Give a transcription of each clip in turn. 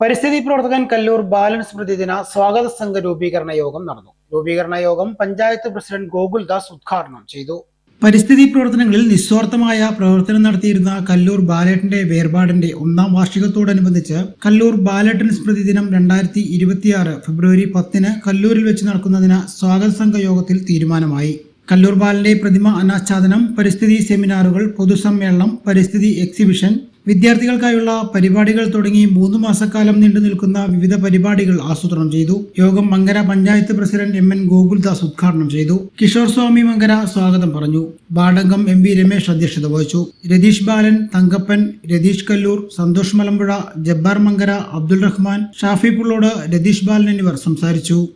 പരിസ്ഥിതി പ്രവർത്തകൻ കല്ലൂർ ബാലൻ സ്മൃതി ദിന സ്വാഗത സംഘ രൂപീകരണ യോഗം നടന്നു. രൂപീകരണ യോഗം പഞ്ചായത്ത് പ്രസിഡന്റ് ഗോകുൽദാസ് ഉദ്ഘാടനം ചെയ്തു. പരിസ്ഥിതി പ്രവർത്തനങ്ങളിൽ നിസ്വാർത്ഥമായ പ്രവർത്തനം നടത്തിയിരുന്ന കല്ലൂർ ബാലേട്ടന്റെ വേർപാടിന്റെ ഒന്നാം വാർഷികത്തോടനുബന്ധിച്ച് കല്ലൂർ ബാലേട്ടൻ സ്മൃതി ദിനം രണ്ടായിരത്തി ഇരുപത്തിയാറ് ഫെബ്രുവരി പത്തിന് കല്ലൂരിൽ വെച്ച് നടക്കുന്നതിന് സ്വാഗത സംഘ യോഗത്തിൽ തീരുമാനമായി. കല്ലൂർ ബാലന്റെ പ്രതിമ അനാച്ഛാദനം പരിസ്ഥിതി സെമിനാറുകൾ പൊതുസമ്മേളനം പരിസ്ഥിതി എക്സിബിഷൻ വിദ്യാർത്ഥികൾക്കായുള്ള പരിപാടികൾ തുടങ്ങി മൂന്ന് മാസക്കാലം നീണ്ടു നിൽക്കുന്ന വിവിധ പരിപാടികൾ ആസൂത്രണം ചെയ്തു. യോഗം Mankara panchayat president M N Gokuldas ഉദ്ഘാടനം ചെയ്തു. കിഷോർ സ്വാമി മങ്കര സ്വാഗതം പറഞ്ഞു. ബാടകം എം വി രമേശ് അധ്യക്ഷത വഹിച്ചു. രതീഷ് ബാലൻ തങ്കപ്പൻ രതീഷ് കല്ലൂർ സന്തോഷ് മലമ്പുഴ ജബ്ബാർ മങ്കര അബ്ദുൾ റഹ്മാൻ ഷാഫി പുള്ളോട് രതീഷ് ബാലൻ എന്നിവർ സംസാരിച്ചു.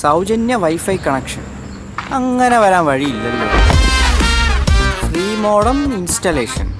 സൗജന്യ വൈഫൈ കണക്ഷൻ. അങ്ങനെ വരാൻ വഴിയില്ലല്ലോ. Free modem installation.